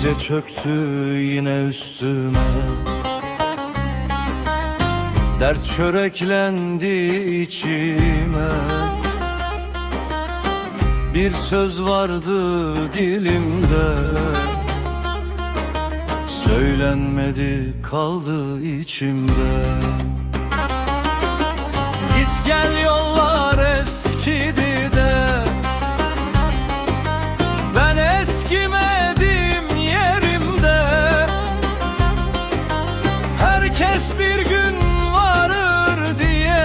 çöktü yine üstüme. Dert çöreklendi içime. Bir söz vardı dilimde. Söylenmedi kaldı içimde. Git gel yollar Herkes bir gün varır diye.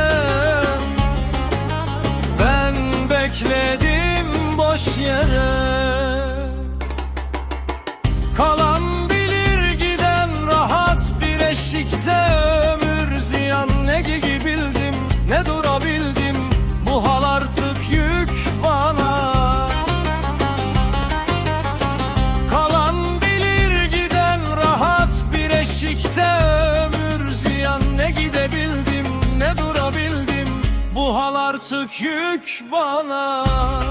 Ben bekledim boş yere yük bana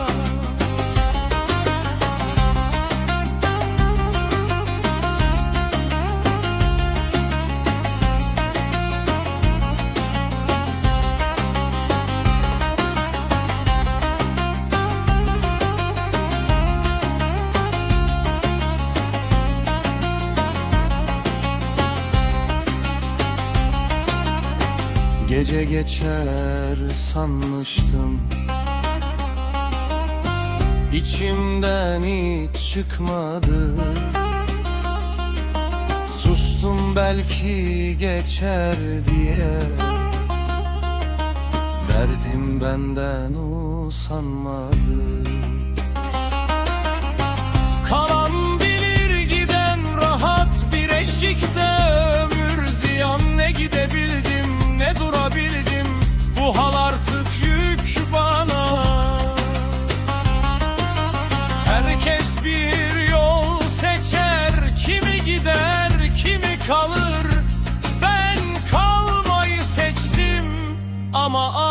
Gece geçer sanmıştım. İçimden hiç çıkmadı. Sustum belki geçer diye. Derdim benden usanmadı mama